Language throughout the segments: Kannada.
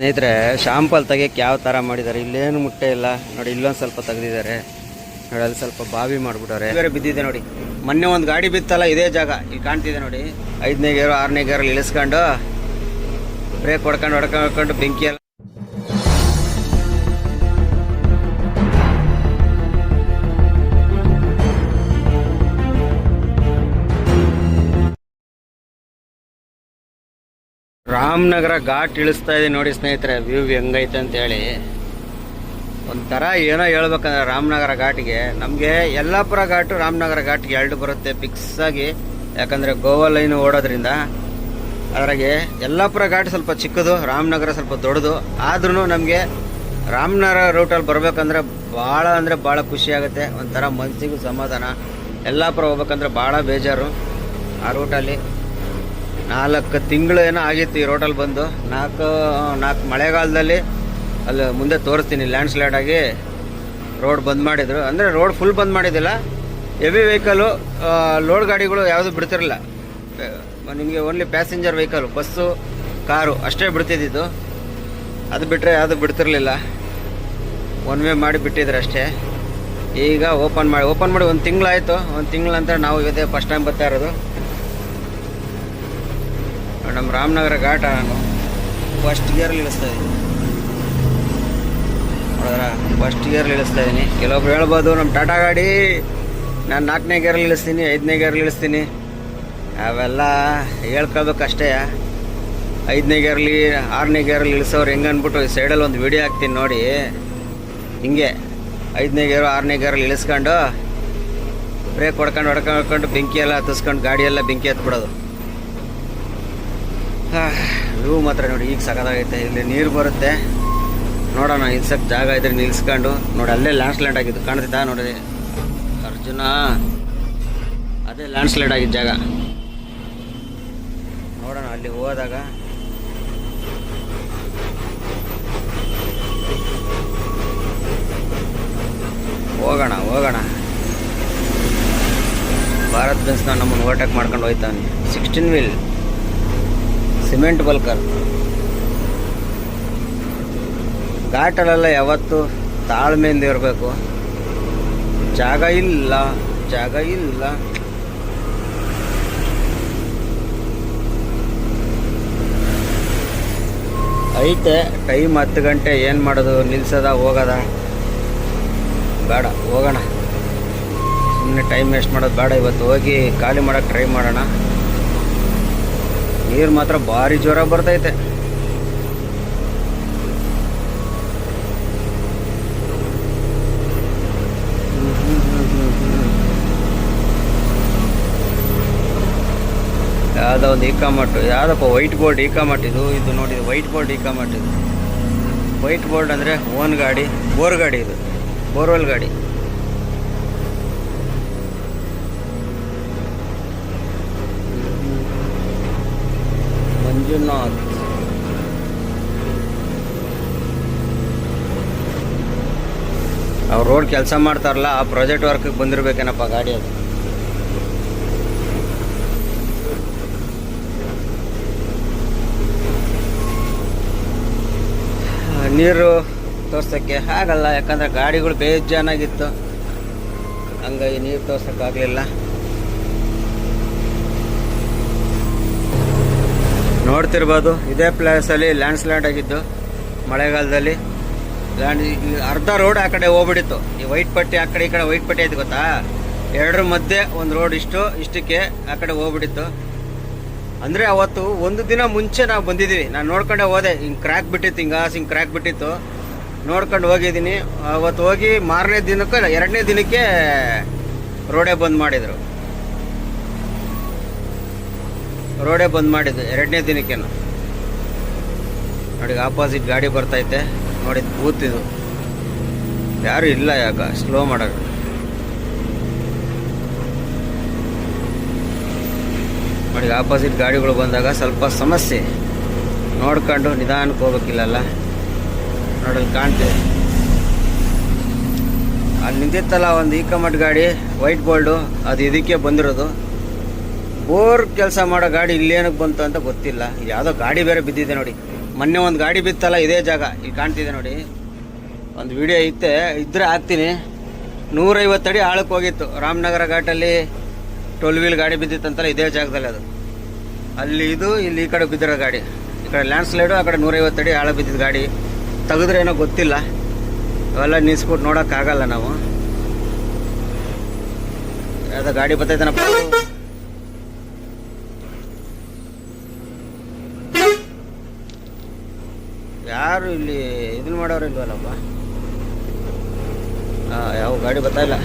ಸ್ನೇಹಿತರೆ ಶಾಂಪಲ್ ತೆಗಿಯಕ್ಕೆ ಯಾವ ಥರ ಮಾಡಿದ್ದಾರೆ? ಇಲ್ಲೇನು ಮುಟ್ಟೆ ಇಲ್ಲ. ನೋಡಿ, ಇಲ್ಲೊಂದು ಸ್ವಲ್ಪ ತೆಗೆದಿದ್ದಾರೆ. ನೋಡಿ, ಅಲ್ಲಿ ಸ್ವಲ್ಪ ಬಾವಿ ಮಾಡ್ಬಿಟ್ಟವ್ರೆ. ಬೇರೆ ಬಿದ್ದಿದೆ ನೋಡಿ. ಮೊನ್ನೆ ಒಂದು ಗಾಡಿ ಬಿತ್ತಲ್ಲ, ಇದೇ ಜಾಗ. ಇಲ್ಲಿ ಕಾಣ್ತಿದೆ ನೋಡಿ. ಐದನೇ ಗೇರು, ಆರನೇ ಗೇರಲ್ಲಿ ಇಳಿಸ್ಕೊಂಡು ಬ್ರೇಕ್ ಹೊಡ್ಕೊಂಡು ಹೊಡ್ಕೊಂಡು ಹೊಡ್ಕೊಂಡು, ಬೆಂಕಿ ರಾಮನಗರ ಘಾಟ್ ಇಳಿಸ್ತಾ ಇದೆ ನೋಡಿ ಸ್ನೇಹಿತರೆ, ವ್ಯೂ ಹೆಂಗೈತೆ ಅಂತ ಹೇಳಿ. ಒಂಥರ ಏನೋ ಹೇಳ್ಬೇಕಂದ್ರೆ ರಾಮನಗರ ಘಾಟಿಗೆ. ನಮಗೆ ಯಲ್ಲಾಪುರ ಘಾಟು ರಾಮನಗರ ಘಾಟ್ಗೆ ಎರಡು ಬರುತ್ತೆ ಫಿಕ್ಸ್ ಆಗಿ. ಯಾಕಂದರೆ ಗೋವಾ ಲೈನು ಓಡೋದ್ರಿಂದ. ಅದರಾಗೆ ಯಲ್ಲಾಪುರ ಘಾಟ್ ಸ್ವಲ್ಪ ಚಿಕ್ಕದು, ರಾಮನಗರ ಸ್ವಲ್ಪ ದೊಡ್ಡದು. ಆದ್ರೂ ನಮಗೆ ರಾಮನಗರ ರೂಟಲ್ಲಿ ಬರಬೇಕಂದ್ರೆ ಭಾಳ ಅಂದರೆ ಭಾಳ ಖುಷಿ ಆಗುತ್ತೆ. ಒಂಥರ ಮನಸ್ಸಿಗೂ ಸಮಾಧಾನ. ಯಲ್ಲಾಪುರ ಹೋಗ್ಬೇಕಂದ್ರೆ ಭಾಳ ಬೇಜಾರು ಆ ರೂಟಲ್ಲಿ ನಾಲ್ಕು ತಿಂಗಳು ಏನೋ ಆಗಿತ್ತು ಈ ರೋಡಲ್ಲಿ ಬಂದು. ನಾಲ್ಕು ನಾಲ್ಕು ಮಳೆಗಾಲದಲ್ಲಿ ಅಲ್ಲಿ ಮುಂದೆ ತೋರಿಸ್ತೀನಿ ಲ್ಯಾಂಡ್ ಸ್ಲೈಡ್ ಆಗಿ ರೋಡ್ ಬಂದ್ ಮಾಡಿದ್ರು. ಅಂದರೆ ರೋಡ್ ಫುಲ್ ಬಂದ್ ಮಾಡಿದ್ದಿಲ್ಲ. ಹೆವಿ ವೆಹಿಕಲು ಲೋಡ್ ಗಾಡಿಗಳು ಯಾವುದು ಬಿಡ್ತಿರಲಿಲ್ಲ. ನಿಮಗೆ only passenger vehicle bus car ಅಷ್ಟೇ ಬಿಡ್ತಿದ್ದಿದ್ದು. ಅದು ಬಿಟ್ಟರೆ ಯಾವುದು ಬಿಡ್ತಿರಲಿಲ್ಲ. ಒನ್ ವೇ ಮಾಡಿ ಬಿಟ್ಟಿದ್ರು ಅಷ್ಟೇ. ಈಗ ಓಪನ್ ಮಾಡಿ ಓಪನ್ ಮಾಡಿ ಒಂದು ತಿಂಗಳಾಯಿತು. ಒಂದು ತಿಂಗಳಂತ ನಾವು ಇವತ್ತೇ ಫಸ್ಟ್ ಟೈಮ್ ಬರ್ತಾ ಇರೋದು. ನಮ್ಮ ರಾಮನಗರ ಘಾಟ. ನಾನು ಫಸ್ಟ್ ಗೇರಲ್ಲಿ ಇಳಿಸ್ತಾ ಇದ್ದೀನಿ ನೋಡಿದ್ರ ಫಸ್ಟ್ ಗೇರಲ್ಲಿ ಇಳಿಸ್ತಾ ಇದ್ದೀನಿ ಕೆಲವೊಬ್ರು ಹೇಳ್ಬೋದು ನಮ್ಮ ಟಾಟಾ ಗಾಡಿ, ನಾನು ನಾಲ್ಕನೇ ಗೇರಲ್ಲಿ ಇಳಿಸ್ತೀನಿ, ಐದನೇ ಗೇರಲ್ಲಿ ಇಳಿಸ್ತೀನಿ. ಅವೆಲ್ಲ ಹೇಳ್ಕೊಳ್ಬೇಕು ಅಷ್ಟೇ ಐದನೇ ಗೇರ್ಲಿ ಆರನೇ ಗೇರಲ್ಲಿ ಇಳಿಸೋರು ಹೆಂಗೆ ಅಂದ್ಬಿಟ್ಟು ಈ ಸೈಡಲ್ಲಿ ಒಂದು ವಿಡಿಯೋ ಹಾಕ್ತೀನಿ ನೋಡಿ. ಹಿಂಗೆ, ಐದನೇ ಗೇರು ಆರನೇ ಗೇರಲ್ಲಿ ಇಳಿಸ್ಕೊಂಡು, ಬ್ರೇಕ್ ಹೊಡ್ಕೊಂಡು ಹೊಡ್ಕೊಂಡು ಹೊಡ್ಕೊಂಡು ಬೆಂಕಿ ಎಲ್ಲ ಹತ್ತಿಸ್ಕೊಂಡು ಗಾಡಿಯೆಲ್ಲ ಬೆಂಕಿ ಹತ್ಬಿಡೋದು. ವ್ಯೂ ಮಾತ್ರ ನೋಡಿ, ಈಗ ಸಕತ್ತಾಗೈತೆ ಇಲ್ಲಿ ನೀರು ಬರುತ್ತೆ. ನೋಡೋಣ ಇನ್ಸಕ್ ಜಾಗ ಇದ್ರೆ ನಿಲ್ಸ್ಕೊಂಡು. ನೋಡಿ, ಅಲ್ಲೇ ಲ್ಯಾಂಡ್ ಸ್ಲೈಡ್ ಆಗಿದ್ದು. ಕಾಣ್ತಿದ್ದ ನೋಡಿ. ಅರ್ಜುನ. ಅದೇ ಲ್ಯಾಂಡ್ ಸ್ಲೈಡ್ ಆಗಿದ್ದ ಜಾಗ. ನೋಡೋಣ, ಅಲ್ಲಿ ಹೋದಾಗ. ಹೋಗೋಣ ಹೋಗೋಣ. ಭಾರತ್ ಬೆನ್ಸ್ನ ನಮ್ಮನ್ನು ಓವರ್ಟೇಕ್ ಮಾಡ್ಕೊಂಡು ಹೋಯ್ತಾನೆ. Sixteen wheel cement bulker. ಘಾಟಲೆಲ್ಲ ಯಾವತ್ತು ತಾಳ್ಮೆಯಿಂದ ಇರಬೇಕು. ಜಾಗ ಇಲ್ಲ ಜಾಗ ಇಲ್ಲ. ಐತೆ, ಟೈಮ್ ಹತ್ತು ಗಂಟೆ ಏನು ಮಾಡೋದು, ನಿಲ್ಸದ, ಹೋಗೋದ? ಬೇಡ, ಹೋಗೋಣ. ಸುಮ್ಮನೆ ಟೈಮ್ ವೇಸ್ಟ್ ಮಾಡೋದು ಬೇಡ. ಇವತ್ತು ಹೋಗಿ ಖಾಲಿ ಮಾಡೋಕ್ಕೆ ಟ್ರೈ ಮಾಡೋಣ. ನೀರು ಮಾತ್ರ ಭಾರಿ ಜ್ವರ ಬರ್ತೈತೆ. ಯಾವುದೋ ಒಂದು ಇಕಾಮಟ್ ಯಾವುದಪ್ಪ ವೈಟ್ ಬೋರ್ಡ್ ಈಕಾಮಟ್ ಇದು ಇದು ನೋಡಿ, ವೈಟ್ ಬೋರ್ಡ್ ಈಕಾಮಟ್ ಇದು. ವೈಟ್ ಬೋರ್ಡ್ ಅಂದರೆ ಓನ್ ಗಾಡಿ, ಬೋರ್ ಗಾಡಿ ಇದು, ಬೋರ್ವೆಲ್ ಗಾಡಿ. ಮಂಜುನಾಥ್ ಅವ್ರು ರೋಡ್ ಕೆಲಸ ಮಾಡ್ತಾರಲ್ಲ, ಆ ಪ್ರಾಜೆಕ್ಟ್ ವರ್ಕ್ಗೆ ಬಂದಿರ್ಬೇಕೇನಪ್ಪ ಗಾಡಿ ಅದು. ನೀರು ತೋರ್ಸೋಕ್ಕೆ ಆಗಲ್ಲ, ಯಾಕಂದ್ರೆ ಗಾಡಿಗಳು ಬೇಜಾನಾಗಿತ್ತು ಹಂಗಾಗಿ ನೀರು ತೋರ್ಸೋಕ್ಕಾಗಲಿಲ್ಲ. ನೋಡ್ತಿರ್ಬೋದು. ಇದೇ ಪ್ಲೇಸಲ್ಲಿ ಲ್ಯಾಂಡ್ ಸ್ಲೈಡ್ ಆಗಿದ್ದು, ಮಳೆಗಾಲದಲ್ಲಿ. ಲ್ಯಾಂಡ್ ಅರ್ಧ ರೋಡ್ ಆ ಕಡೆ ಹೋಗ್ಬಿಡಿತ್ತು. ಈ ವೈಟ್ ಪಟ್ಟಿ ಆ ಕಡೆ ಈ ಕಡೆ ವೈಟ್ ಪಟ್ಟಿ ಐತೆ ಗೊತ್ತಾ? ಎರಡರ ಮಧ್ಯೆ ಒಂದು ರೋಡ್ ಇಷ್ಟು, ಇಷ್ಟಕ್ಕೆ ಆ ಕಡೆ ಹೋಗ್ಬಿಟ್ಟಿತ್ತು ಅಂದರೆ ಅವತ್ತು ಒಂದು ದಿನ ಮುಂಚೆ ನಾವು ಬಂದಿದ್ದೀವಿ. ನಾನು ನೋಡ್ಕೊಂಡೆ ಹೋದೆ. ಹಿಂಗೆ ಕ್ರ್ಯಾಕ್ ಬಿಟ್ಟಿತ್ತು, ಹಿಂಗೆ ಹಿಂಗೆ ಕ್ರ್ಯಾಕ್ ಬಿಟ್ಟಿತ್ತು. ನೋಡ್ಕೊಂಡು ಹೋಗಿದ್ದೀನಿ. ಅವತ್ತು ಹೋಗಿ ಮಾರನೇ ದಿನಕ್ಕೆ ಎರಡನೇ ದಿನಕ್ಕೆ ರೋಡೇ ಬಂದ್ ಮಾಡಿದರು. ರೋಡೇ ಬಂದ್ ಮಾಡಿದ್ದು, ಎರಡನೇ ದಿನಕ್ಕೆ ನೋಡಿ ಆಪೋಸಿಟ್ ಗಾಡಿ ಬರ್ತೈತೆ. ನೋಡಿ ಇದು ಯಾರು ಇಲ್ಲ ಯಾಕ? ಸ್ಲೋ ಮಾಡೋದು ನೋಡಿ ಆಪೋಸಿಟ್ ಗಾಡಿಗಳು ಬಂದಾಗ ಸ್ವಲ್ಪ ಸಮಸ್ಯೆ. ನೋಡ್ಕೊಂಡು ನಿಧಾನಕ್ಕೆ ಹೋಗ್ಬೇಕಿಲ್ಲಲ್ಲ? ನೋಡಲ್ಲಿ ಕಾಣ್ತೀವಿ ಅಲ್ಲಿ ನಿಂತಿತ್ತಲ್ಲ ಒಂದು ಈಕಮಟ್ ಗಾಡಿ ವೈಟ್ ಬೋಲ್ಡು ಅದು ಇದಕ್ಕೆ ಬಂದಿರೋದು. ಬೋರ್ ಕೆಲಸ ಮಾಡೋ ಗಾಡಿ ಇಲ್ಲೇನಕ್ಕೆ ಬಂತು ಅಂತ ಗೊತ್ತಿಲ್ಲ. ಯಾವುದೋ ಗಾಡಿ ಬೇರೆ ಬಿದ್ದಿದೆ ನೋಡಿ. ಮೊನ್ನೆ ಒಂದು ಗಾಡಿ ಬಿತ್ತಲ್ಲ, ಇದೇ ಜಾಗ. ಇಲ್ಲಿ ಕಾಣ್ತಿದೆ ನೋಡಿ. ಒಂದು ವಿಡಿಯೋ ಐತೆ, ಇದ್ರೆ ಹಾಕ್ತೀನಿ. ನೂರೈವತ್ತು ಅಡಿ ಆಳಕ್ಕೆ ಹೋಗಿತ್ತು. ರಾಮನಗರ ಘಾಟಲ್ಲಿ ಟೋಲ್ ವೀಲ್ ಗಾಡಿ ಬಿದ್ದಿತ್ತಂತಲ್ಲ ಇದೇ ಜಾಗದಲ್ಲಿ ಅದು. ಅಲ್ಲಿ ಇದು, ಇಲ್ಲಿ ಈ ಕಡೆ ಬಿದ್ದಿರೋ ಗಾಡಿ. ಈ ಕಡೆ ಲ್ಯಾಂಡ್ ಸ್ಲೈಡು ಆ ಕಡೆ ನೂರೈವತ್ತು ಅಡಿ ಆಳ ಬಿದ್ದಿದ್ದ ಗಾಡಿ. ತೆಗೆದ್ರೆ ಏನೋ ಗೊತ್ತಿಲ್ಲ. ಅವೆಲ್ಲ ನಿಲ್ಸ್ಬಿಟ್ಟು ನೋಡೋಕ್ಕಾಗಲ್ಲ ನಾವು. ಯಾವುದೋ ಗಾಡಿ ಬರ್ತೈತನಪ್ಪ ಯಾರು ಇಲ್ಲಿ ಇದನ್ನ ಮಾಡೋರು ಇಲ್ವಲ್ಲಪ್ಪ ಯಾವ ಗಾಡಿ ಬರ್ತಾ ಇಲ್ಲ.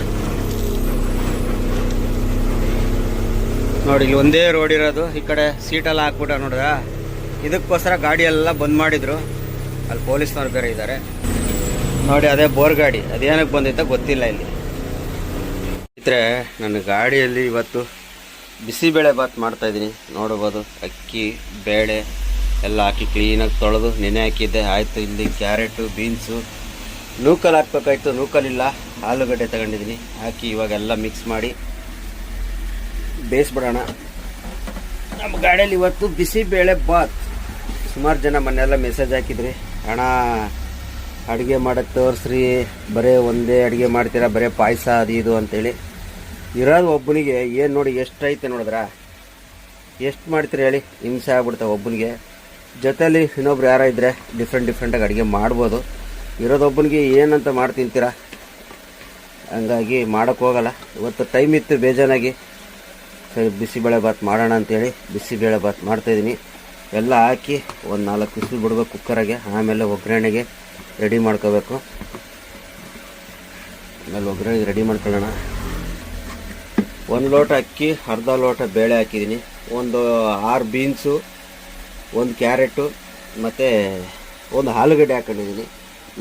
ನೋಡಿ, ಇಲ್ಲಿ ಒಂದೇ ರೋಡ್ ಇರೋದು. ಈ ಕಡೆ ಸೀಟೆಲ್ಲ ಹಾಕ್ಬಿಟ್ಟ ನೋಡಿದ್ರ ಇದಕ್ಕೋಸ್ಕರ ಗಾಡಿ ಎಲ್ಲ ಬಂದ್ ಮಾಡಿದ್ರು. ಅಲ್ಲಿ ಪೊಲೀಸ್ನವ್ರು ಬೇರೆ ಇದ್ದಾರೆ. ನೋಡಿ, ಅದೇ ಬೋರ್ ಗಾಡಿ. ಅದೇನಕ್ಕೆ ಬಂದಿತ್ತ ಗೊತ್ತಿಲ್ಲ ಇಲ್ಲಿ. ಇದ್ರೆ ನನ್ನ ಗಾಡಿಯಲ್ಲಿ ಇವತ್ತು ಬಿಸಿಬೇಳೆ ಮಾಡ್ತಾ ಇದ್ದೀನಿ. ನೋಡ್ಬೋದು, ಅಕ್ಕಿ, ಬೇಳೆ ಎಲ್ಲ ಹಾಕಿ ಕ್ಲೀನಾಗಿ ತೊಳೆದು ನೆನೆ ಹಾಕಿದ್ದೆ. ಆಯಿತು, ಇಲ್ಲಿ ಕ್ಯಾರೆಟು ಬೀನ್ಸು ನೂಕಲ್ ಹಾಕ್ಬೇಕಾಯ್ತು ನೂಕಲಿಲ್ಲ. ಆಲೂಗಡ್ಡೆ ತಗೊಂಡಿದ್ದೀನಿ. ಹಾಕಿ ಇವಾಗೆಲ್ಲ ಮಿಕ್ಸ್ ಮಾಡಿ ಬೇಯಿಸ್ಬಿಡೋಣ. ನಮ್ಮ ಗಾಡಿಯಲ್ಲಿ ಇವತ್ತು ಬಿಸಿ ಬೇಳೆ ಬಾತ್. ಸುಮಾರು ಜನ ಮೊನ್ನೆಲ್ಲ ಮೆಸೇಜ್ ಹಾಕಿದ್ರಿ. ಅಣ್ಣ, ಅಡುಗೆ ಮಾಡೋದು ತೋರಿಸ್ರಿ. ಬರೀ ಒಂದೇ ಅಡುಗೆ ಮಾಡ್ತೀರಾ? ಬರೀ ಪಾಯಸ ಅದು ಇದು ಅಂತೇಳಿ. ಇರೋದು ಒಬ್ಬನಿಗೆ. ಏನು ನೋಡಿ ಎಷ್ಟೈತೆ ನೋಡಿದ್ರಾ? ಎಷ್ಟು ಮಾಡ್ತೀರಿ ಹೇಳಿ? ಹಿಂಸೆ ಆಗ್ಬಿಡ್ತಾವೆ ಒಬ್ಬನಿಗೆ. ಜೊತೆಲಿ ಇನ್ನೊಬ್ರು ಯಾರೋ ಇದ್ದರೆ ಡಿಫ್ರೆಂಟ್ ಡಿಫ್ರೆಂಟಾಗಿ ಅಡುಗೆ ಮಾಡ್ಬೋದು. ಇರೋದೊಬ್ಬನಿಗೆ ಏನಂತ ಮಾಡಿ ತಿಂತೀರ? ಹಂಗಾಗಿ ಮಾಡೋಕ್ಕೆ ಹೋಗಲ್ಲ. ಇವತ್ತು ಟೈಮ್ ಇತ್ತು ಬೇಜಾನಾಗಿ ಸರಿ ಬಿಸಿಬೇಳೆ ಬಾತ್ ಮಾಡೋಣ ಅಂತೇಳಿ ಬಿಸಿಬೇಳೆ ಬಾತ್ ಮಾಡ್ತಾಯಿದ್ದೀನಿ ಎಲ್ಲ ಹಾಕಿ ಒಂದು ನಾಲ್ಕು ಬಿಸಿಲು ಬಿಡ್ಬೇಕು ಕುಕ್ಕರಾಗೆ ಆಮೇಲೆ ಒಗ್ಗರಣೆಗೆ ರೆಡಿ ಮಾಡ್ಕೋಬೇಕು. ಆಮೇಲೆ ಒಗ್ಗರಣೆಗೆ ರೆಡಿ ಮಾಡ್ಕೊಳ್ಳೋಣ. ಒಂದು ಲೋಟ ಅಕ್ಕಿ, ಅರ್ಧ ಲೋಟ ಬೇಳೆ ಹಾಕಿದ್ದೀನಿ. ಒಂದು ಆರು ಬೀನ್ಸು ಒಂದು ಕ್ಯಾರೆಟು, ಮತ್ತು ಒಂದು ಆಲೂಗಡ್ಡೆ ಹಾಕೊಂಡಿದ್ದೀನಿ.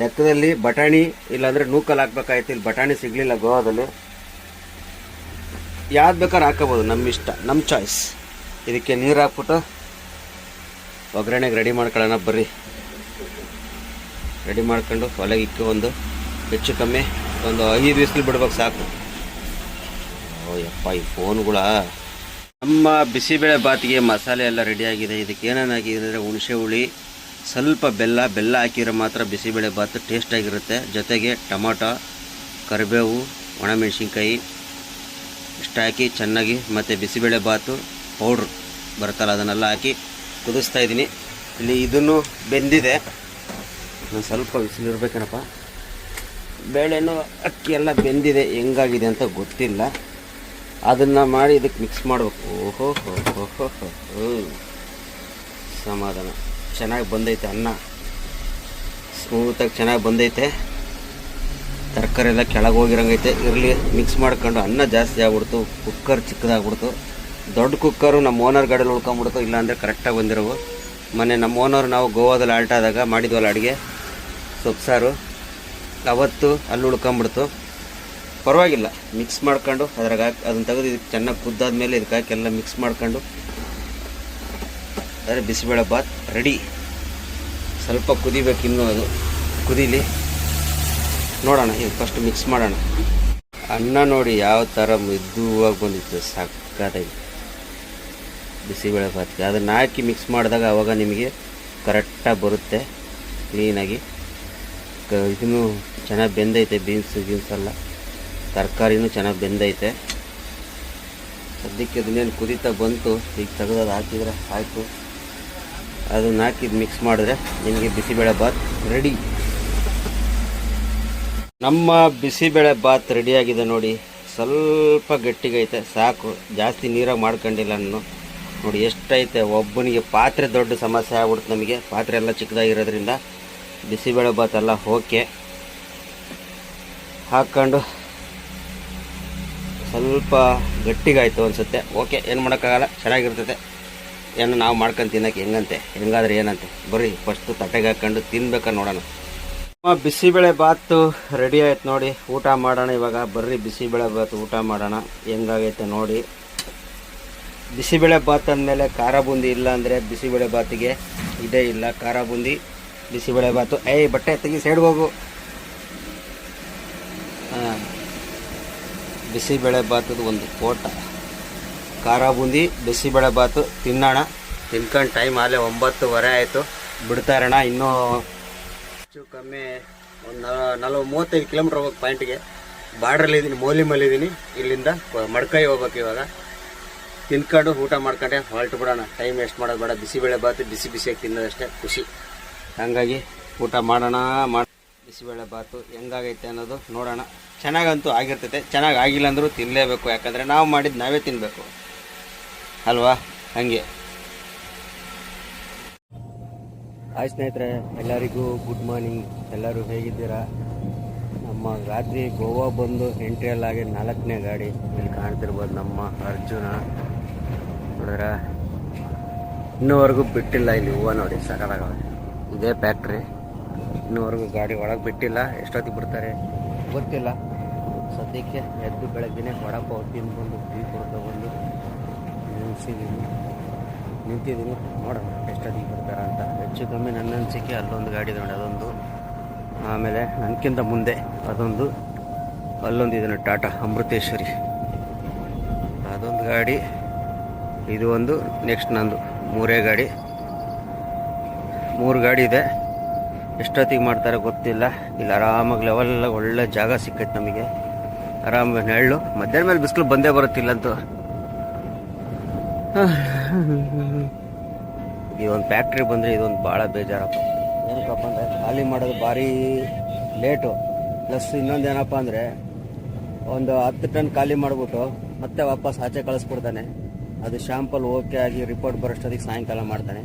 ಲೆಕ್ಕದಲ್ಲಿ ಬಟಾಣಿ, ಇಲ್ಲಾಂದರೆ ನೂಕಲ್ ಹಾಕ್ಬೇಕಾಯ್ತು, ಇಲ್ಲಿ ಬಟಾಣಿ ಸಿಗಲಿಲ್ಲ ಗೋವಾದಲ್ಲಿ. ಯಾವ್ದು ಬೇಕಾದ್ರೆ ಹಾಕೋಬೋದು ನಮ್ಮ ಇಷ್ಟ ನಮ್ಮ ಚಾಯ್ಸ್ ಇದಕ್ಕೆ ನೀರು ಹಾಕ್ಬಿಟ್ಟು ಒಗ್ಗರಣೆಗೆ ರೆಡಿ ಮಾಡ್ಕೊಳ್ಳೋಣ ಬರ್ರಿ. ರೆಡಿ ಮಾಡ್ಕೊಂಡು ಒಲೆಗೆ ಇಕ್ಕಿ ಒಂದು, ಹೆಚ್ಚು ಕಮ್ಮಿ ಒಂದು ಐದು ಬಿಸಿಲು ಬಿಡ್ಬೇಕು ಸಾಕು. ಓ ಯಪ್ಪ, ಈ ಫೋನ್ಗಳ ನಮ್ಮ ಬಿಸಿಬೇಳೆ ಬಾತಿಗೆ ಮಸಾಲೆ ಎಲ್ಲ ರೆಡಿಯಾಗಿದೆ ಇದಕ್ಕೆ ಏನೇನಾಗಿದೆ ಅಂದರೆ ಹುಣಸೆ ಹುಳಿ, ಸ್ವಲ್ಪ ಬೆಲ್ಲ ಬೆಲ್ಲ ಹಾಕಿದ್ರೆ ಮಾತ್ರ ಬಿಸಿಬೇಳೆ ಬಾತು ಟೇಸ್ಟಾಗಿರುತ್ತೆ ಜೊತೆಗೆ ಟೊಮೊಟೊ, ಕರಿಬೇವು, ಒಣಮೆಣಸಿನ್ಕಾಯಿ, ಇಷ್ಟು ಹಾಕಿ ಚೆನ್ನಾಗಿ ಮತ್ತು ಬಿಸಿಬೇಳೆ ಬಾತು ಪೌಡ್ರ್ ಬರುತ್ತಲ್ಲ, ಅದನ್ನೆಲ್ಲ ಹಾಕಿ ಕುದಿಸ್ತಾ ಇದ್ದೀನಿ. ಇಲ್ಲಿ ಇದನ್ನು ಬೆಂದಿದೆ. ನಾನು ಸ್ವಲ್ಪ ಬಿಸಿಲಿರ್ಬೇಕೇನಪ್ಪ. ಬೇಳೆನೂ ಅಕ್ಕಿ ಎಲ್ಲ ಬೆಂದಿದೆ. ಹೆಂಗಾಗಿದೆ ಅಂತ ಗೊತ್ತಿಲ್ಲ. ಅದನ್ನು ಮಾಡಿ ಇದಕ್ಕೆ ಮಿಕ್ಸ್ ಮಾಡಬೇಕು. ಓಹೋ, ಹೋ ಹೋ ಹೋ ಹೋ. ಹೋ. ಸಮಾಧಾನ. ಚೆನ್ನಾಗಿ ಬಂದೈತೆ ಅನ್ನ. ಸ್ಮೂತಾಗಿ ಚೆನ್ನಾಗಿ ಬಂದೈತೆ. ತರಕಾರಿ ಎಲ್ಲ ಕೆಳಗೆ ಹೋಗಿರಂಗೈತೆ. ಇರಲಿ ಮಿಕ್ಸ್ ಮಾಡ್ಕೊಂಡು ಅನ್ನ ಜಾಸ್ತಿ ಆಗ್ಬಿಡ್ತು. ಕುಕ್ಕರ್ ಚಿಕ್ಕದಾಗ್ಬಿಡ್ತು. ದೊಡ್ಡ ಕುಕ್ಕರು ನಮ್ಮ ಓನರ್ ಗಾಡಿಯಲ್ಲಿ ಉಳ್ಕೊಂಬಿಡ್ತು. ಇಲ್ಲಾಂದರೆ ಕರೆಕ್ಟಾಗಿ ಬಂದಿರೋವು. ಮೊನ್ನೆ ನಮ್ಮ ಓನರ್ ನಾವು ಗೋವಾದಲ್ಲಿ ಆಲ್ಟಾದಾಗ ಮಾಡಿದ್ವಲ್ಲ ಅಡುಗೆ. ಸೊಪ್ಪು ಸಾರು. ಅವತ್ತು ಅಲ್ಲಿ ಉಳ್ಕೊಂಬಿಡ್ತು. ಪರವಾಗಿಲ್ಲ. ಮಿಕ್ಸ್ ಮಾಡ್ಕೊಂಡು ಅದ್ರಾಗ ಹಾಕಿ ಅದನ್ನು ತೆಗೆದು ಇದಕ್ಕೆ ಚೆನ್ನಾಗಿ ಕುದ್ದಾದ್ಮೇಲೆ ಇದಕ್ಕೆ ಹಾಕಿ ಎಲ್ಲ ಮಿಕ್ಸ್ ಮಾಡ್ಕೊಂಡು ಅದೇ ಬಿಸಿಬೇಳೆ ಬಾತ್ ರೆಡಿ ಸ್ವಲ್ಪ ಕುದಿಬೇಕು ಇನ್ನೂ ಅದು. ಕುದೀಲಿ. ನೋಡೋಣ ಈಗ ಫಸ್ಟ್ ಮಿಕ್ಸ್ ಮಾಡೋಣ. ಅನ್ನ ನೋಡಿ ಯಾವ ಥರ ಮೆದುವಾಗಿ ಬಂದಿತ್ತು, ಸಕ್ಕತ್ತಾಗಿ. ಬಿಸಿಬೇಳೆ ಬಾತ್ಗೆ ಅದನ್ನು ಹಾಕಿ ಮಿಕ್ಸ್ ಮಾಡಿದಾಗ ಆವಾಗ ನಿಮಗೆ ಕರೆಕ್ಟಾಗಿ ಬರುತ್ತೆ ಕ್ಲೀನಾಗಿ ಇದನ್ನು ಚೆನ್ನಾಗಿ ಬೆಂದೈತೆ ಬೀನ್ಸು ಗೀನ್ಸ್ ಎಲ್ಲ. ತರಕಾರಿನೂ ಚೆನ್ನಾಗಿ ಬೆಂದೈತೆ. ಸದ್ಯಕ್ಕೆ ಅದನ್ನೇನು ಕುದೀತಾ ಬಂತು, ಈಗ ತೆಗೆದು ಹಾಕಿದರೆ ಆಯಿತು. ಅದನ್ನ ಹಾಕಿ ಮಿಕ್ಸ್ ಮಾಡಿದ್ರೆ ನಿಮಗೆ ಬಿಸಿಬೇಳೆ ಬಾತ್ ರೆಡಿ ನಮ್ಮ ಬಿಸಿಬೇಳೆ ಬಾತ್ ರೆಡಿಯಾಗಿದೆ ನೋಡಿ. ಸ್ವಲ್ಪ ಗಟ್ಟಿಗೈತೆ, ಸಾಕು. ಜಾಸ್ತಿ ನೀರಾಗಿ ಮಾಡ್ಕೊಂಡಿಲ್ಲ ನಾನು. ನೋಡಿ, ಎಷ್ಟೈತೆ, ಒಬ್ಬನಿಗೆ ಪಾತ್ರೆ ದೊಡ್ಡ ಸಮಸ್ಯೆ ಆಗ್ಬಿಡ್ತು ನಮಗೆ. ಪಾತ್ರೆ ಎಲ್ಲ ಚಿಕ್ಕದಾಗಿರೋದ್ರಿಂದ ಬಿಸಿಬೇಳೆ ಬಾತ್ ಎಲ್ಲ ಓಕೆ. ಹಾಕ್ಕೊಂಡು ಸ್ವಲ್ಪ ಗಟ್ಟಿಗಾಯಿತು ಅನಿಸುತ್ತೆ. ಓಕೆ, ಏನು ಮಾಡೋಕ್ಕಾಗಲ್ಲ? ಚೆನ್ನಾಗಿರ್ತೈತೆ ಏನು ನಾವು ಮಾಡ್ಕೊಂಡು ತಿನ್ನೋಕೆ ಹೆಂಗಂತೆ? ಹೆಂಗಾದ್ರೆ ಏನಂತೆ? ಬರ್ರಿ ಫಸ್ಟು ತಟ್ಟೆಗೆ ಹಾಕ್ಕೊಂಡು ತಿನ್ಬೇಕಾ ನೋಡೋಣ. ಬಿಸಿಬೇಳೆ ಬಾತು ರೆಡಿ ಆಯ್ತು ನೋಡಿ. ಊಟ ಮಾಡೋಣ ಇವಾಗ. ಬರ್ರಿ ಬಿಸಿಬೇಳೆ ಬಾತು ಊಟ ಮಾಡೋಣ. ಹೆಂಗಾಗೈತೆ ನೋಡಿ. ಬಿಸಿಬೇಳೆ ಬಾತ್ ಅಂದಮೇಲೆ ಖಾರ ಬೂಂದಿ ಇಲ್ಲ ಅಂದರೆ ಬಿಸಿಬೇಳೆ ಬಾತಿಗೆ ಇದೇ ಇಲ್ಲ. ಖಾರ ಬೂಂದಿ, ಬಿಸಿಬೇಳೆ ಬಾತು. ಏಯ್, ಬಟ್ಟೆ ತೆಗಿ ಸೈಡ್ಗೆ ಹೋಗು ಹಾಂ ಬಿಸಿಬೇಳೆ ಬಾತದ ಒಂದು ಕೋಟ ಖಾರ ಬೂಂದಿ ಬಿಸಿಬೇಳೆ ಬಾತು ತಿನ್ನೋಣ. ತಿನ್ಕೊಂಡು ಟೈಮ್ ಆಗಲೇ ಒಂಬತ್ತುವರೆ ಆಯಿತು. ಬಿಡ್ತಾ ಇರೋಣ ಇನ್ನೂ ಹೆಚ್ಚು ಕಮ್ಮಿ ಒಂದು ನಲವತ್ತು ಮೂವತ್ತೈದು ಕಿಲೋಮೀಟ್ರ್ ಹೋಗ್ಬೇಕು ಪಾಯಿಂಟ್ಗೆ ಬಾರ್ಡ್ರಲ್ಲಿದ್ದೀನಿ ಮೋಲಿ ಮೇಲೆ ಇದ್ದೀನಿ ಇಲ್ಲಿಂದ ಮಡ್ಕೈ ಹೋಗ್ಬೇಕು ಇವಾಗ. ತಿನ್ಕೊಂಡು ಊಟ ಮಾಡ್ಕೊಂಡೆ, ಹೊರಟು ಬಿಡೋಣ. ಟೈಮ್ ವೇಸ್ಟ್ ಮಾಡೋದು ಬೇಡ. ಬಿಸಿಬೇಳೆ ಭಾತು ಬಿಸಿ ಬಿಸಿಯಾಗಿ ತಿನ್ನೋದಷ್ಟೇ ಖುಷಿ. ಹಂಗಾಗಿ ಊಟ ಮಾಡೋಣ, ಮಾಡಿ ಬಿಸಿಬೇಳೆ ಬಾತು ಹೆಂಗಾಗೈತೆ ಅನ್ನೋದು ನೋಡೋಣ. ಚೆನ್ನಾಗಂತೂ ಆಗಿರ್ತೈತೆ. ಚೆನ್ನಾಗಿ ಆಗಿಲ್ಲ ಅಂದರೂ ತಿನ್ನಲೇಬೇಕು ಯಾಕಂದರೆ ನಾವು ಮಾಡಿದ್ದು ನಾವೇ ತಿನ್ನಬೇಕು ಅಲ್ವಾ? ಹಂಗೆ. ಆಯ್ ಸ್ನೇಹಿತರೆ, ಎಲ್ಲರಿಗೂ ಗುಡ್ ಮಾರ್ನಿಂಗ್ ಎಲ್ಲರೂ ಹೇಗಿದ್ದೀರಾ? ನಮ್ಮ ರಾತ್ರಿ ಗೋವಾ ಬಂದು ಎಂಟ್ರಿಯಲ್ಲಾಗಿ ನಾಲ್ಕನೇ ಗಾಡಿ ಇಲ್ಲಿ ಕಾಣ್ತಿರ್ಬೋದು ನಮ್ಮ ಅರ್ಜುನ. ನೋಡಿದ್ರ? ಇನ್ನೂವರೆಗೂ ಬಿಟ್ಟಿಲ್ಲ ಇಲ್ಲಿ ಹೂವು ನೋಡಿ ಸಕಲಾಗವೆ ಇದೇ ಫ್ಯಾಕ್ಟ್ರಿ ಇನ್ನೂವರೆಗೂ ಗಾಡಿ ಒಳಗೆ ಬಿಟ್ಟಿಲ್ಲ. ಎಷ್ಟೊತ್ತಿಗೆ ಬಿಡ್ತಾರೆ? ಗೊತ್ತಿಲ್ಲ. ಸದ್ಯಕ್ಕೆ ಎದ್ದು ಬೆಳಗ್ಗೆನೆ ವಡಪಾವ್ ತಿಂದ್ಬಂದು ಟೀ ತಗೊಂಡು ನಿಲ್ಸಿದ್ದೀನಿ ನಿಂತಿದ್ದೀನಿ ನೋಡೋಣ ಎಷ್ಟೊತ್ತಿಗೆ ಬಿಡ್ತಾರೆ ಅಂತ. ಹೆಚ್ಚು ಕಮ್ಮಿ ನನ್ನ ಅನಿಸಿಕೆ ಅಲ್ಲೊಂದು ಗಾಡಿ ನೋಡಿ, ಅದೊಂದು. ಆಮೇಲೆ ನನಗಿಂತ ಮುಂದೆ ಅದೊಂದು, ಅಲ್ಲೊಂದು ಇದನ್ನು ಟಾಟಾ ಅಮೃತೇಶ್ವರಿ. ಅದೊಂದು ಗಾಡಿ, ಇದು ಒಂದು, ನೆಕ್ಸ್ಟ್ ನಂದು, ಮೂರೇ ಗಾಡಿ. ಮೂರು ಗಾಡಿ ಇದೆ. ಎಷ್ಟೊತ್ತಿಗೆ ಮಾಡ್ತಾರೆ ಗೊತ್ತಿಲ್ಲ. ಇಲ್ಲಿ ಆರಾಮಾಗಿ ಲೆವೆಲ್ ಒಳ್ಳೆ ಜಾಗ ಸಿಕ್ಕೈತೆ ನಮಗೆ. ಆರಾಮ ನೆರಳು ಮಧ್ಯಾಹ್ನ ಮೇಲೆ ಬಿಸಿಲು ಬಂದೇ ಬರುತ್ತಿಲ್ಲಂತೂ. ಇದೊಂದು ಫ್ಯಾಕ್ಟ್ರಿ ಬಂದರೆ ಇದೊಂದು ಭಾಳ ಬೇಜಾರಪ್ಪ. ಏನಕ್ಕಪ್ಪ ಅಂದರೆ ಖಾಲಿ ಮಾಡೋದು ಭಾರಿ ಲೇಟು ಪ್ಲಸ್ ಇನ್ನೊಂದು ಏನಪ್ಪ ಅಂದರೆ ಒಂದು ಹತ್ತು ಟನ್ ಖಾಲಿ ಮಾಡಿಬಿಟ್ಟು ಮತ್ತೆ ವಾಪಸ್ ಆಚೆ ಕಳಿಸ್ಬಿಡ್ತಾನೆ. ಅದು ಶ್ಯಾಂಪಲ್ ಓಕೆ ಆಗಿ ರಿಪೋರ್ಟ್ ಬರೋಷ್ಟೊತ್ತಿಗೆ ಸಾಯಂಕಾಲ ಮಾಡ್ತಾನೆ.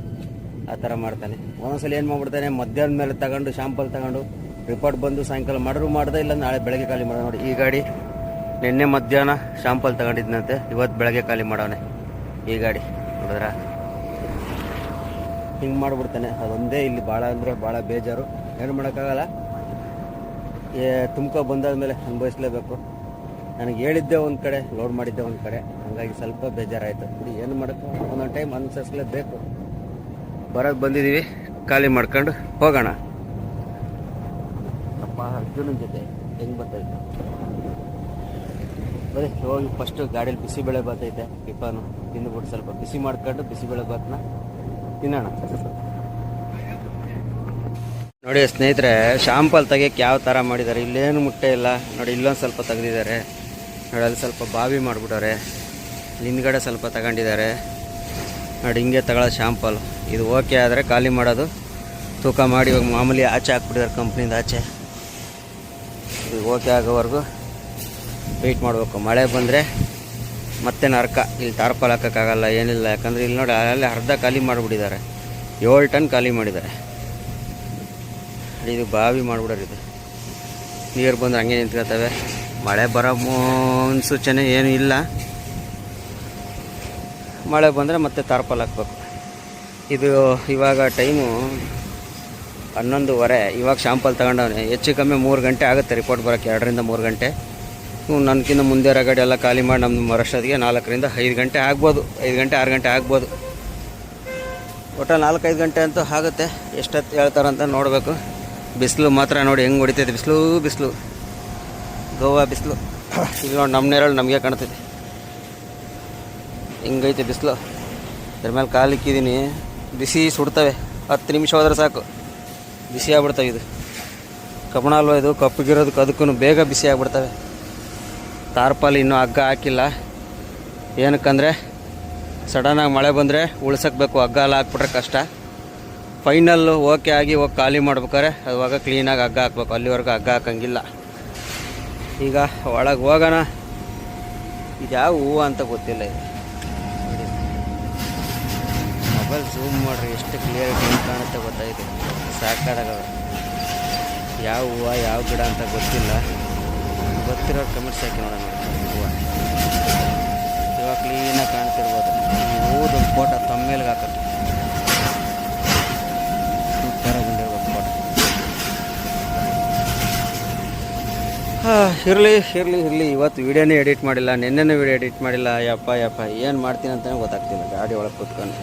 ಆ ಥರ ಮಾಡ್ತಾನೆ. ಒಂದೊಂದ್ಸಲ ಏನು ಮಾಡ್ಬಿಡ್ತಾನೆ, ಮಧ್ಯಾಹ್ನ ಮೇಲೆ ತಗೊಂಡು, ಶಾಂಪಲ್ ತಗೊಂಡು ರಿಪೋರ್ಟ್ ಬಂದು ಸಾಯಂಕಾಲ ಮಾಡಿದ್ರು ಮಾಡ್ದೆ ಇಲ್ಲ, ನಾಳೆ ಬೆಳಗ್ಗೆ ಖಾಲಿ ಮಾಡೋಣ. ನೋಡಿ, ಈ ಗಾಡಿ ನಿನ್ನೆ ಮಧ್ಯಾಹ್ನ ಶಾಂಪಲ್ ತಗೊಂಡಿದ್ನಂತೆ ಇವತ್ತು ಬೆಳಗ್ಗೆ ಖಾಲಿ ಮಾಡೋಣೆ. ಈ ಗಾಡಿ, ನೋಡಿದ್ರ? ಹಿಂಗೆ ಮಾಡಿಬಿಡ್ತಾನೆ. ಅದೊಂದೇ ಇಲ್ಲಿ ಭಾಳ ಅಂದರೆ ಭಾಳ ಬೇಜಾರು. ಏನು ಮಾಡೋಕ್ಕಾಗಲ್ಲ. ಏ ಬಂದಾದ ಮೇಲೆ ಅನುಭವಿಸ್ಲೇಬೇಕು. ನನಗೆ ಹೇಳಿದ್ದೆ ಒಂದು ಕಡೆ, ಲೋಡ್ ಮಾಡಿದ್ದೆ ಒಂದು ಕಡೆ. ಹಾಗಾಗಿ ಸ್ವಲ್ಪ ಬೇಜಾರಾಯಿತು. ಬಿಡಿ, ಏನು ಮಾಡೋಕ್ಕೆ ಒಂದೊಂದು ಟೈಮ್ ಅನುಸರಿಸ್ಲೇಬೇಕು. ಬರೋಕ್ಕೆ ಬಂದಿದ್ದೀವಿ ಖಾಲಿ ಮಾಡ್ಕೊಂಡು ಹೋಗೋಣ. ಅಪ್ಪ ಅರ್ಜುನ ಜೊತೆ ಹೆಂಗೆ ಬರ್ತೈತೆ? ಬರೀ ಹೋಗಿ ಫಸ್ಟು ಗಾಡೀಲಿ ಬಿಸಿಬೇಳೆ ಬರ್ತೈತೆ. ಟಿಫಾನು ತಿಂದುಬಿಟ್ಟು ಸ್ವಲ್ಪ. ಬಿಸಿ ಮಾಡ್ಕೊಂಡು ಬಿಸಿಬೇಳೆ ಬಾತನ್ನ ತಿನ್ನೋಣ. ನೋಡಿ ಸ್ನೇಹಿತರೆ, ಶಾಂಪಲ್ ತೆಗಿಯೋಕ್ಕೆ ಯಾವ ಥರ ಮಾಡಿದ್ದಾರೆ ಇಲ್ಲೇನು ಮುಟ್ಟೆ ಇಲ್ಲ. ನೋಡಿ, ಇಲ್ಲೊಂದು ಸ್ವಲ್ಪ ತೆಗೆದಿದ್ದಾರೆ. ನೋಡಿ, ಅಲ್ಲಿ ಸ್ವಲ್ಪ ಬಾವಿ ಮಾಡಿಬಿಟ್ಟವ್ರೆ. ಹಿಂದ್ಗಡೆ ಸ್ವಲ್ಪ ತಗೊಂಡಿದ್ದಾರೆ. ನೋಡಿ, ಹಿಂಗೆ ತಗೊಳ್ಳೋ ಶಾಂಪಲ್. ಇದು ಓಕೆ ಆದರೆ ಖಾಲಿ ಮಾಡೋದು. ತೂಕ ಮಾಡಿ ಇವಾಗ ಮಾಮೂಲಿ ಆಚೆ ಹಾಕ್ಬಿಟ್ಟಿದ್ದಾರೆ ಕಂಪ್ನಿಯಿಂದ ಆಚೆ. ಇದು ಓಕೆ ಆಗೋವರೆಗೂ ವೆಯ್ಟ್ ಮಾಡಬೇಕು. ಮಳೆ ಬಂದರೆ ಮತ್ತೆ ನರ್ಕ. ಇಲ್ಲಿ ತಾರ್ಪಾಲ್ ಹಾಕೋಕ್ಕಾಗಲ್ಲ, ಏನಿಲ್ಲ. ಯಾಕಂದರೆ ಇಲ್ಲಿ ನೋಡಿ, ಅಲ್ಲಿ ಅರ್ಧ ಖಾಲಿ ಮಾಡಿಬಿಟ್ಟಿದ್ದಾರೆ. ಏಳು ಟನ್ ಖಾಲಿ ಮಾಡಿದ್ದಾರೆ. ಇದು ಬಾವಿ ಮಾಡಿಬಿಡೋರು ಇದು. ನೀರು ಬಂದ್ರೆ ಹಂಗೆ ನಿಂತ್ಕೊತವೆ. ಮಳೆ ಬರೋ ಮುನ್ಸೂಚನೆ ಏನೂ ಇಲ್ಲ. ಮಳೆ ಬಂದರೆ ಮತ್ತೆ ತಾರ್ಪಾಲ್ ಹಾಕ್ಬೇಕು. ಇದು ಇವಾಗ ಟೈಮು ಹನ್ನೊಂದುವರೆ. ಇವಾಗ ಶಾಂಪಲ್ ತಗೊಂಡವನೆ. ಹೆಚ್ಚು ಕಮ್ಮಿ ಮೂರು ಗಂಟೆ ಆಗುತ್ತೆ ರಿಪೋರ್ಟ್ ಬರೋಕ್ಕೆ, ಎರಡರಿಂದ ಮೂರು ಗಂಟೆ. ನನಗಿಂತ ಮುಂದೆ ರಗಡೆ ಎಲ್ಲ ಖಾಲಿ ಮಾಡಿ ನಮ್ಮ ಮರಷ್ಟೊತ್ತಿಗೆ ನಾಲ್ಕರಿಂದ ಐದು ಗಂಟೆ ಆಗ್ಬೋದು. ಐದು ಗಂಟೆ, ಆರು ಗಂಟೆ ಆಗ್ಬೋದು. ಒಟ್ಟು ನಾಲ್ಕೈದು ಗಂಟೆ ಅಂತೂ ಆಗುತ್ತೆ. ಎಷ್ಟೊತ್ತು ಹೇಳ್ತಾರಂತ ನೋಡಬೇಕು. ಬಿಸಿಲು ಮಾತ್ರ ನೋಡಿ ಹೆಂಗೆ ಹೊಡಿತೈತೆ. ಬಿಸಿಲು ಬಿಸಿಲು. ಗೋವಾ ಬಿಸಿಲು. ಇಲ್ಲಿ ನೋಡಿ ನಮ್ಮ ನೆರಳು ನಮಗೆ ಕಾಣ್ತೈತೆ. ಹೆಂಗೈತೆ ಬಿಸಿಲು. ಅದ್ರ ಮೇಲೆ ಕಾಲಿಕ್ಕಿದ್ದೀನಿ. ಬಿಸಿ ಸುಡ್ತವೆ. ಹತ್ತು ನಿಮಿಷ ಹೋದ್ರೆ ಸಾಕು. ಬಿಸಿ ಆಗ್ಬಿಡ್ತವೆ ಇದು. ಕಬಣ ಅಲ್ವ ಇದು ಕಪ್ಪಗಿರೋದಕ್ಕೆ ಅದಕ್ಕೂ ಬೇಗ ಬಿಸಿ ಆಗ್ಬಿಡ್ತವೆ. ತಾರ್ಪಾಲ್ ಇನ್ನೂ ಹಗ್ಗ ಹಾಕಿಲ್ಲ. ಏನಕ್ಕಂದರೆ ಸಡನ್ನಾಗಿ ಮಳೆ ಬಂದರೆ ಉಳ್ಸಕ್ಬೇಕು ಹಗ್ಗ ಎಲ್ಲ ಹಾಕ್ಬಿಟ್ರೆ ಕಷ್ಟ. ಫೈನಲ್ಲು ಓಕೆ ಆಗಿ ಹೋಗಿ ಖಾಲಿ ಮಾಡ್ಬೇಕಾರೆ ಅವಾಗ ಕ್ಲೀನಾಗಿ ಹಗ್ಗ ಹಾಕ್ಬೇಕು. ಅಲ್ಲಿವರೆಗೂ ಹಗ್ಗ ಹಾಕಂಗಿಲ್ಲ. ಈಗ ಒಳಗೆ ಹೋಗೋಣ. ಇದು ಯಾವ ಹೂವು ಅಂತ ಗೊತ್ತಿಲ್ಲ ಇದು. ಮೊಬೈಲ್ ಝೂಮ್ ಮಾಡ್ರಿ, ಎಷ್ಟು ಕ್ಲಿಯರಿಟಿ ಕಾಣುತ್ತೆ ಗೊತ್ತಾಯಿತು. ಸಾಕಾಡಗಳು ಯಾವ ಹೂವು, ಯಾವ ಗಿಡ ಅಂತ ಗೊತ್ತಿಲ್ಲ. ಗೊತ್ತಿರೋ ಕಮೆಂಟ್ಸ್ ಹಾಕಿ ನೋಡೋಣ ಹೂವು. ಇವಾಗ ಕ್ಲೀನಾಗಿ ಕಾಣ್ತಿರ್ಬೋದು. ಈ ಹೂದೊಂದು ಫೋಟೋ ತಮ್ಮೇಲ್ಗೆ ಹಾಕೋದು ಸೂಪರಾಗಿ ಬಂದಿರ್ಬೋದು ಫೋಟೋ ಇರಲಿ ಇರಲಿ ಇರಲಿ. ಇವತ್ತು ವೀಡಿಯೋನೇ ಎಡಿಟ್ ಮಾಡಿಲ್ಲ. ನಿನ್ನೆನೇ ವೀಡಿಯೋ ಎಡಿಟ್ ಮಾಡಿಲ್ಲ. ಯಪ್ಪ ಯಪ್ಪ. ಏನು ಮಾಡ್ತೀನಿ ಅಂತಲೇ ಗೊತ್ತಾಗ್ತಿಲ್ಲ. ಗಾಡಿ ಒಳಗೆ ಕೂತ್ಕೊಂಡು.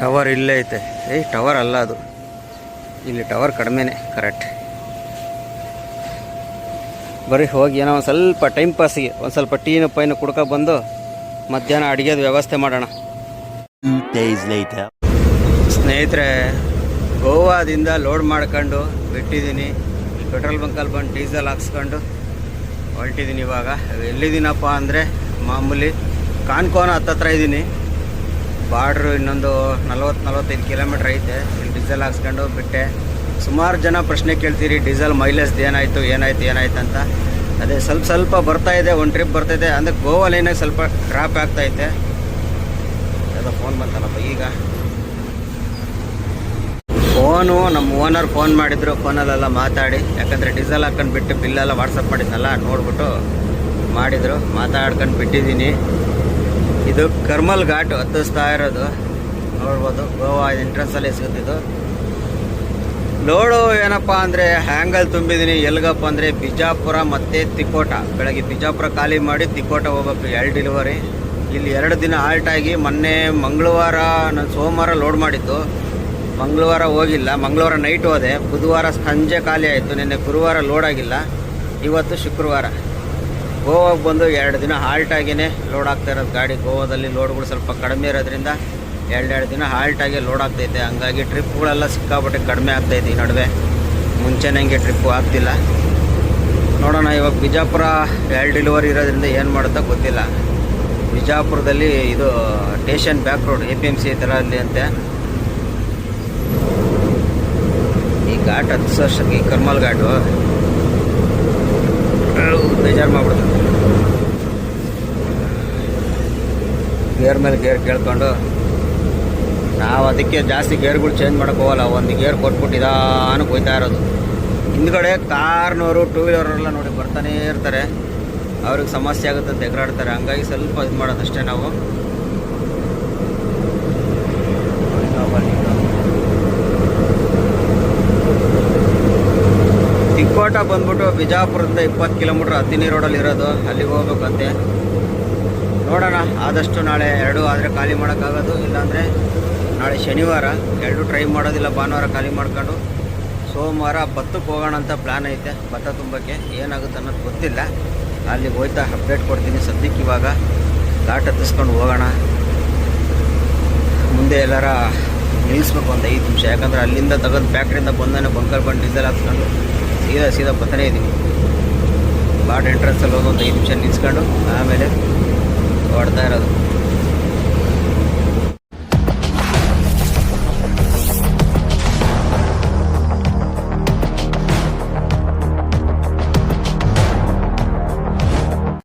ಟವರ್ ಇಲ್ಲೇ ಐತೆ. ಏಯ್, ಟವರ್ ಅಲ್ಲ ಅದು. ಇಲ್ಲಿ ಟವರ್ ಕಡಿಮೆನೆ, ಕರೆಕ್ಟ್. ಬರೀ ಹೋಗಿ ಏನೋ ಒಂದು ಸ್ವಲ್ಪ ಟೈಮ್ ಪಾಸಿಗೆ ಒಂದು ಸ್ವಲ್ಪ ಟೀನ ಪೈನು ಕುಡ್ಕೊ ಬಂದು ಮಧ್ಯಾಹ್ನ ಅಡುಗೆದು ವ್ಯವಸ್ಥೆ ಮಾಡೋಣ. ಸ್ನೇಹಿತರೆ, ಗೋವಾದಿಂದ ಲೋಡ್ ಮಾಡ್ಕೊಂಡು ಬಿಟ್ಟಿದ್ದೀನಿ. ಪೆಟ್ರೋಲ್ ಬಂಕಲ್ಲಿ ಬಂದು ಡೀಸೆಲ್ ಹಾಕ್ಸ್ಕೊಂಡು ಹೊರಟಿದ್ದೀನಿ ಇವಾಗ. ಎಲ್ಲಿದ್ದೀನಪ್ಪ ಅಂದರೆ ಮಾಮೂಲಿ ಕಾನ್ಕೋನ ಹತ್ತತ್ರ ಇದ್ದೀನಿ ಬಾರ್ಡ್ರು ಇನ್ನೊಂದು ನಲ್ವತ್ತು ನಲವತ್ತೈದು ಕಿಲೋಮೀಟ್ರ್ ಐತೆ. ಇಲ್ಲಿ ಡೀಸೆಲ್ ಹಾಕ್ಸ್ಕೊಂಡು ಬಿಟ್ಟೆ. ಸುಮಾರು ಜನ ಪ್ರಶ್ನೆ ಕೇಳ್ತೀರಿ, ಡೀಸೆಲ್ ಮೈಲೇಜ್ದು ಏನಾಯಿತು, ಏನಾಯ್ತು ಏನಾಯ್ತು ಅಂತ. ಅದೇ ಸ್ವಲ್ಪ ಸ್ವಲ್ಪ ಬರ್ತಾ ಇದೆ, ಒಂದು ಟ್ರಿಪ್ ಬರ್ತೈತೆ ಅಂದರೆ ಗೋವಾ ಲೈನಾಗ ಸ್ವಲ್ಪ ಡ್ರಾಪ್ ಆಗ್ತೈತೆ ಅದು ಫೋನ್ ಬಂತಲ್ಲಪ್ಪ ಈಗ. ಫೋನು, ನಮ್ಮ ಓನರ್ ಫೋನ್ ಮಾಡಿದ್ರು ಫೋನಲ್ಲೆಲ್ಲ ಮಾತಾಡಿ. ಯಾಕಂದರೆ ಡೀಸೆಲ್ ಹಾಕ್ಕೊಂಡು ಬಿಟ್ಟು ಬಿಲ್ಲೆಲ್ಲ ವಾಟ್ಸಪ್ ಮಾಡಿದ್ನಲ್ಲ, ನೋಡ್ಬಿಟ್ಟು ಮಾಡಿದರು. ಮಾತಾಡ್ಕೊಂಡು ಬಿಟ್ಟಿದ್ದೀನಿ. ಇದು ಕರ್ಮಲ್ ಘಾಟ್ ಹತ್ತಿಸ್ತಾ ಇರೋದು. ನೋಡ್ಬೋದು. ಗೋವಾ ಎಂಟ್ರೆನ್ಸಲ್ಲಿ ಸಿಗುತ್ತಿದ್ದು ಲೋಡು ಏನಪ್ಪ ಅಂದರೆ ಹ್ಯಾಂಗಲ್ ತುಂಬಿದೀನಿ. ಎಲ್ಗಪ್ಪ ಅಂದರೆ, ಬಿಜಾಪುರ ಮತ್ತೆ ತಿಕೋಟ. ಬೆಳಗ್ಗೆ ಬಿಜಾಪುರ ಖಾಲಿ ಮಾಡಿ ತಿಕೋಟ ಹೋಗ್ಬೇಕು. ಎರಡು ಡೆಲಿವರಿ ಇಲ್ಲಿ ಎರಡು ದಿನ ಆಲ್ಟ್ ಆಗಿ ಮೊನ್ನೆ ಮಂಗಳವಾರ ನಾನು ಸೋಮವಾರ ಲೋಡ್ ಮಾಡಿದ್ದು. ಮಂಗಳವಾರ ಹೋಗಿಲ್ಲ. ಮಂಗಳವಾರ ನೈಟ್ ಹೋದೆ. ಬುಧವಾರ ಸಂಜೆ ಖಾಲಿ ಆಯಿತು. ನಿನ್ನೆ ಗುರುವಾರ ಲೋಡ್ ಆಗಿಲ್ಲ. ಇವತ್ತು ಶುಕ್ರವಾರ. ಗೋವಾಗೆ ಬಂದು ಎರಡು ದಿನ ಹಾಲ್ಟ್ ಆಗಿನೇ ಲೋಡ್ ಆಗ್ತಾ ಇರೋದು ಗಾಡಿ. ಗೋವಾದಲ್ಲಿ ಲೋಡ್ಗಳು ಸ್ವಲ್ಪ ಕಡಿಮೆ ಇರೋದ್ರಿಂದ ಎರಡೆರಡು ದಿನ ಹಾಲ್ಟ್ ಆಗಿ ಲೋಡ್ ಆಗ್ತೈತೆ ಹಂಗಾಗಿ ಟ್ರಿಪ್ಗಳೆಲ್ಲ ಸಿಕ್ಕಾಪಟ್ಟೆ ಕಡಿಮೆ ಆಗ್ತೈತೆ ಈ ನಡುವೆ. ಮುಂಚೆನಂಗೆ ಟ್ರಿಪ್ಪು ಆಗ್ತಿಲ್ಲ. ನೋಡೋಣ, ಇವಾಗ ಬಿಜಾಪುರ ಎರಡು ಡೆಲಿವರಿ ಇರೋದ್ರಿಂದ ಏನು ಮಾಡುತ್ತೋ ಗೊತ್ತಿಲ್ಲ. ಬಿಜಾಪುರದಲ್ಲಿ ಇದು station back road A P M C ಥರ ಅಲ್ಲಿ ಅಂತೆ. ಈ ಘಾಟ್ ಹತ್ತು ವರ್ಷಕ್ಕೆ ಈ ಕರ್ಮಲ್ ಘಾಟು. ಬೇಜಾರು ಮಾಡ್ಬಿಡ್ತದೆ ಗೇರ್ ಮೇಲೆ ಗೇರ್ ಕೇಳ್ಕೊಂಡು, ನಾವು ಅದಕ್ಕೆ ಜಾಸ್ತಿ ಗೇರ್ಗಳು ಚೇಂಜ್ ಮಾಡೋಕೆ ಹೋಗಲ್ಲ, ಒಂದು ಗೇರ್ ಕೊಟ್ಬಿಟ್ಟು ಇದಾನು ಹೋಯ್ತಾ ಇರೋದು. ಹಿಂದ್ಗಡೆ ಕಾರ್ನವರು ಟೂ ವೀಲರೆಲ್ಲ ನೋಡಿ ಬರ್ತಾನೇ ಇರ್ತಾರೆ. ಅವ್ರಿಗೆ ಸಮಸ್ಯೆ ಆಗುತ್ತೆ ಅಂತ ಎಗರಾಡ್ತಾರೆ ಹಂಗಾಗಿ ಸ್ವಲ್ಪ ಇದು ಮಾಡೋದಷ್ಟೇ ನಾವು. ಬಿಜಾಪುರದಿಂದ ಇಪ್ಪತ್ತು ಕಿಲೋಮೀಟ್ರ್ ಹತ್ತಿನಿ ರೋಡಲ್ಲಿ ಇರೋದು, ಅಲ್ಲಿಗೆ ಹೋಗ್ಬೇಕಂತೆ. ನೋಡೋಣ, ಆದಷ್ಟು ನಾಳೆ ಎರಡು ಆದರೆ ಖಾಲಿ ಮಾಡೋಕ್ಕಾಗೋದು, ಇಲ್ಲಾಂದರೆ ನಾಳೆ ಶನಿವಾರ. ಎರಡು ಟ್ರೈ ಮಾಡೋದಿಲ್ಲ, ಭಾನುವಾರ ಖಾಲಿ ಮಾಡ್ಕೊಂಡು. ಸೋಮವಾರ ಭತ್ತಕ್ಕೆ ಹೋಗೋಣ ಅಂತ ಪ್ಲ್ಯಾನ್ ಐತೆ, ಭತ್ತ ತುಂಬಕ್ಕೆ. ಏನಾಗುತ್ತೆ ಅನ್ನೋದು ಗೊತ್ತಿಲ್ಲ. ಅಲ್ಲಿಗೆ ಹೋಯ್ತಾ ಅಪ್ಡೇಟ್ ಕೊಡ್ತೀನಿ ಸದ್ಯಕ್ಕೆ ಇವಾಗ. ಘಾಟ್ ಹತ್ತಿಸ್ಕೊಂಡು ಹೋಗೋಣ. ಮುಂದೆ ಎಲ್ಲಾರ ನಿಲ್ಲಿಸ್ಬೇಕು ಅಂತ ಐದು ನಿಮಿಷ. ಯಾಕಂದರೆ ಅಲ್ಲಿಂದ ತೆಗೆದು ಫ್ಯಾಕ್ಟ್ರಿಯಿಂದ ಬಂದಾನೆ ಬಂಕರ್ ಬಂದು ಡೀಸೆಲ್ ಹಾಕ್ಸ್ಕೊಂಡು. ಸೀದಾ ಸೀದಾ ಬರ್ತಾನೆ ಇದ್ದೀನಿ. ಬಾಟ್ ಎಂಟ್ರೆನ್ಸಲ್ಲಿ ಹೋಗಿ ಒಂದು ಐದು ನಿಮಿಷ ನಿಲ್ಸ್ಕೊಂಡು ಆಮೇಲೆ ಹೊಡ್ತಾ ಇರೋದು.